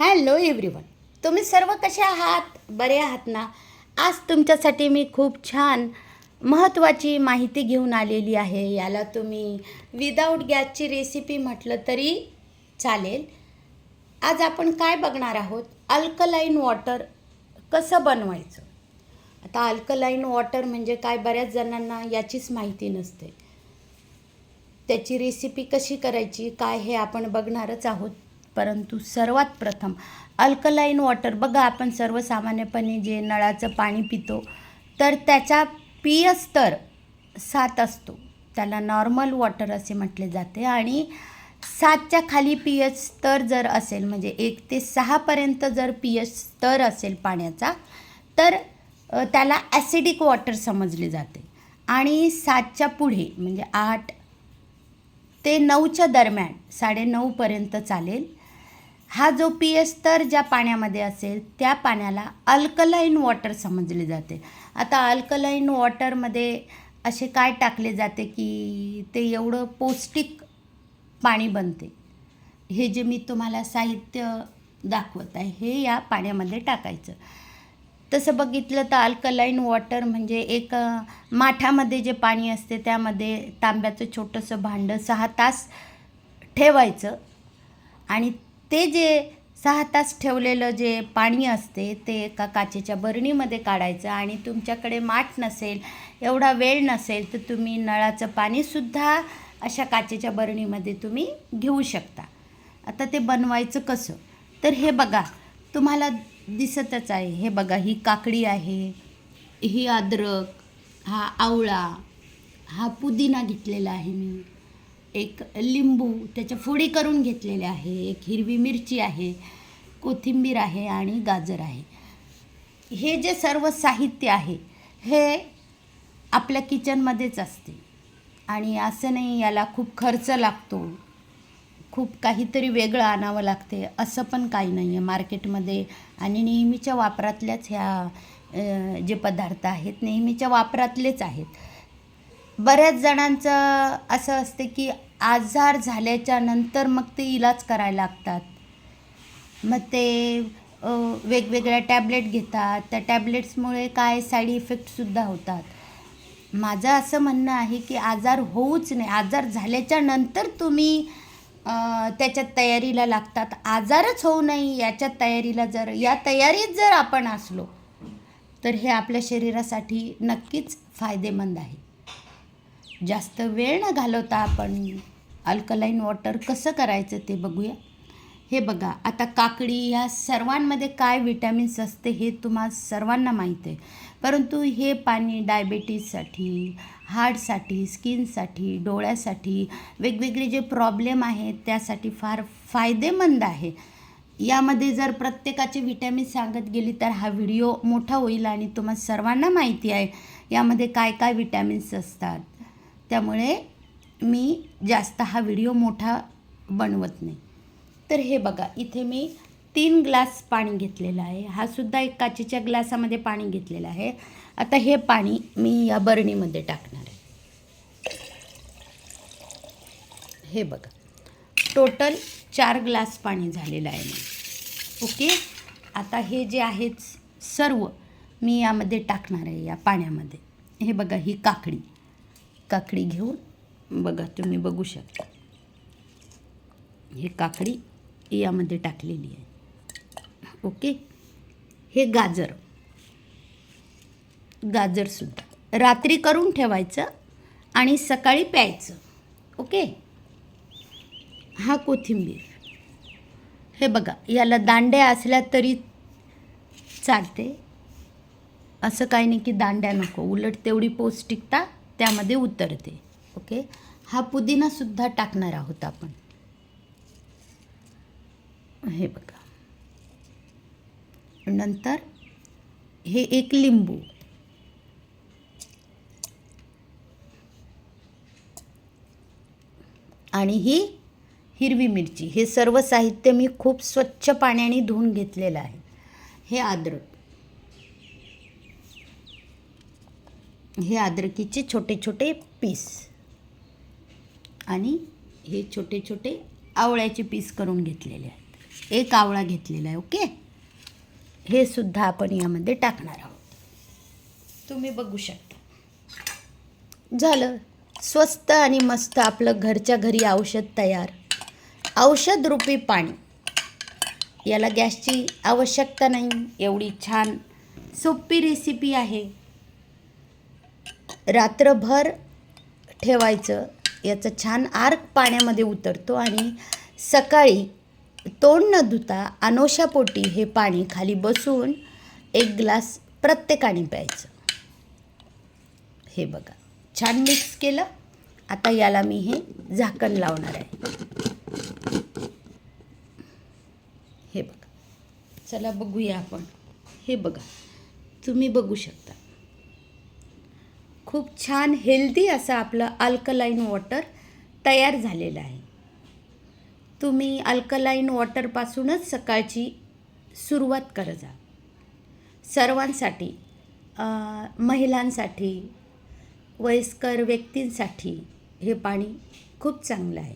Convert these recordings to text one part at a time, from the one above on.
Hello everyone. तुम्ही सर्व कसे आहात? बरे आहात ना? आज तुमच्यासाठी मी खूप छान महत्त्वाची माहिती घेऊन आलेली आहे. याला तुम्ही विदाऊट गॅसची रेसिपी म्हटलं तरी चालेल. आज आपण काय बघणार आहोत? अल्कलाईन वॉटर कसं बनवायचं? आता अल्कलाईन वॉटर म्हणजे काय? बऱ्याच जणांना याचीच माहिती नसते. त्याची रेसिपी कशी करायची? काय हे आपण बघणारच आहोत. परंतु सर्वात प्रथम अल्कलाईन वॉटर बघा आपण सर्वसामान्यपणे जे नळाचं पाणी पितो तर त्याचा पीय स्तर सात असतो. त्याला नॉर्मल वॉटर असे म्हटले जाते आणि सातच्या खाली पी एच स्तर जर असेल म्हणजे एक ते सहापर्यंत जर पी एच स्तर असेल पाण्याचा तर त्याला ॲसिडिक वॉटर समजले जाते. आणि सातच्या पुढे म्हणजे आठ ते नऊच्या दरम्यान साडेनऊपर्यंत चालेल. हा जो पी एस स्तर ज्या पाण्यामध्ये असेल त्या पाण्याला अल्कलाईन वॉटर समजले जाते. आता अल्कलाईन वॉटरमध्ये असे काय टाकले जाते की ते एवढं पौष्टिक पाणी बनते. हे जे मी तुम्हाला साहित्य दाखवत आहे हे या पाण्यामध्ये टाकायचं. तसं बघितलं तर अल्कलाईन वॉटर म्हणजे एक माठामध्ये जे पाणी असते त्यामध्ये तांब्याचं छोटंसं भांडं सहा तास ठेवायचं आणि ते जे सहा तास ठेवलेलं जे पाणी असते ते एका काचेच्या बरणीमध्ये काढायचं आणि तुमच्याकडे माठ नसेल एवढा वेळ नसेल तर तुम्ही नळाचं पाणीसुद्धा अशा काचेच्या बरणीमध्ये तुम्ही घेऊ शकता. आता ते बनवायचं कसं? तर हे बघा तुम्हाला दिसतच आहे हे बघा ही काकडी आहे ही अद्रक हा आवळा हा पुदिना घेतलेला आहे मी. एक लिंबू त्याच्या फोडी करून घेतलेले आहे एक हिरवी मिरची आहे कोथिंबीर आहे आणि गाजर आहे. हे जे सर्व साहित्य आहे हे आपल्या किचनमध्येच असते. आणि असं नाही याला खूप खर्च लागतो. खूप काहीतरी वेगळं आणावं लागते असं पण काही नाही आहे मार्केटमध्ये. आणि नेहमीच्या वापरातल्याच ह्या जे पदार्थ आहेत नेहमीच्या वापरातलेच आहेत. बऱ्याच जणांचं असं असते की आजार झाल्याच्यानंतर मग ते इलाज करायला लागतात. मग ते वेगवेगळ्या टॅबलेट घेतात. त्या टॅबलेट्समुळे काय साईड इफेक्टसुद्धा होतात. माझं असं म्हणणं आहे की आजार होऊच नाही. आजार झाल्याच्यानंतर तुम्ही त्याच्या त्याच्यात तयारीला लागतात. आजारच होऊ नये याच्या तयारीला जर या तयारीत जर आपण असलो तर हे आपल्या शरीरासाठी नक्कीच फायदेमंद आहे. जास्त वेळ न घालवता आपण अल्कलाईन वॉटर कसं करायचं ते बघूया. हे बघा आता काकडी ह्या सर्वांमध्ये काय विटॅमिन्स असते हे तुम्हा सर्वांना माहीत आहे. परंतु हे पाणी डायबेटीजसाठी हार्टसाठी स्किनसाठी डोळ्यासाठी वेगवेगळे जे प्रॉब्लेम आहेत त्यासाठी फार फायदेमंद आहे. यामध्ये जर प्रत्येकाचे विटॅमिन सांगत गेली तर हा व्हिडिओ मोठा होईल आणि तुम्हा सर्वांना माहिती आहे यामध्ये काय काय विटॅमिन्स असतात. त्यामुळे मी जास्त हा व्हिडिओ मोठा बनवत नाही. तर हे बघा इथे मी तीन ग्लास पाणी घेतलेलं आहे. हा सुद्धा एक काचेच्या ग्लासामध्ये पाणी घेतलेलं आहे. आता हे पाणी मी या बरणीमध्ये टाकणार आहे. हे बघा टोटल चार ग्लास पाणी झालेलं आहे मग ओके? आता हे जे आहेत सर्व मी यामध्ये टाकणार आहे या पाण्यामध्ये. हे बघा ही काकडी. काकडी घेऊन बघा तुम्ही बघू शकता. हे काकडी यामध्ये टाकलेली आहे. ओके? हे गाजर. गाजरसुद्धा रात्री करून ठेवायचं आणि सकाळी प्यायचं. ओके? हा कोथिंबीर. हे बघा याला दांड्या असल्या तरी चालते. असं काही नाही की दांड्या नको. उलट तेवढी पौष्टिकता त्यामध्ये उतरते. ओके? हा पुदिनासुद्धा टाकणार आहोत आपण. हे बघा. नंतर हे एक लिंबू. आणि ही हिरवी मिरची. हे सर्व साहित्य मी खूप स्वच्छ पाण्याने धुवून घेतलेलं आहे. हे आद्रक हे अद्रकीचे छोटे छोटे पीस आणि हे छोटे छोटे आवळ्याचे पीस करून घेतलेले आहेत. एक आवळा घेतलेला आहे ओके हे सुद्धा आपण यामध्ये टाकणार आहोत. तुम्ही बघू शकता. झालं. स्वस्त आणि मस्त आपलं घरच्या घरी औषध तयार. औषधरूपी पाणी. याला गॅसची आवश्यकता नाही. एवढी छान सोपी रेसिपी आहे. रात्रभर ठेवायचं. याचं छान आर्क पाण्यामध्ये उतरतो आणि सकाळी तोंड न धुता अनोशापोटी हे पाणी खाली बसून एक ग्लास प्रत्येकाने प्यायचं. हे बघा. छान मिक्स केलं. आता याला मी हे झाकण लावणार आहे. हे बघा. चला बघूया आपण. हे बघा. तुम्ही बघू शकता. खूप छान हेल्दी असं आपलं अल्कलाईन वॉटर तयार झालेलं आहे. तुम्ही अल्कलाईन वॉटरपासूनच सकाळची सुरुवात करत जा. सर्वांसाठी महिलांसाठी वयस्कर व्यक्तींसाठी हे पाणी खूप चांगलं आहे.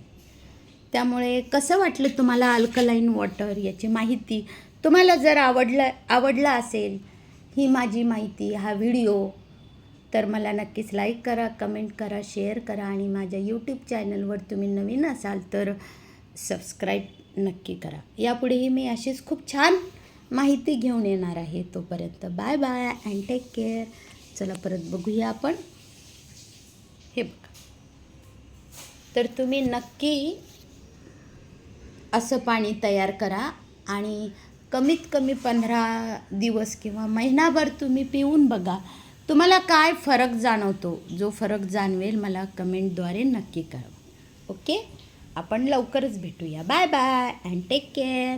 त्यामुळे कसं वाटलं तुम्हाला अल्कलाईन वॉटर याची माहिती? तुम्हाला जर आवडलं आवडला असेल ही माझी माहिती हा व्हिडिओ तर मला नक्कीच लाईक करा कमेंट करा शेअर करा आणि माझ्या यूट्यूब चॅनलवर तुम्ही नवीन असाल तर सबस्क्राईब नक्की करा. यापुढेही मी अशीच खूप छान माहिती घेऊन येणार आहे तोपर्यंत. Bye bye and take care चला परत बघूया आपण. हे बघा. तर तुम्ही नक्की असं पाणी तयार करा आणि कमीत कमी पंधरा दिवस किंवा महिनाभर तुम्ही पिऊन बघा. तुम्हाला काय फरक जाणवतो? जो फरक जाणवेल मला कमेंटद्वारे नक्की कळवा. ओके? आपण लवकरच भेटूया. Bye bye and take care.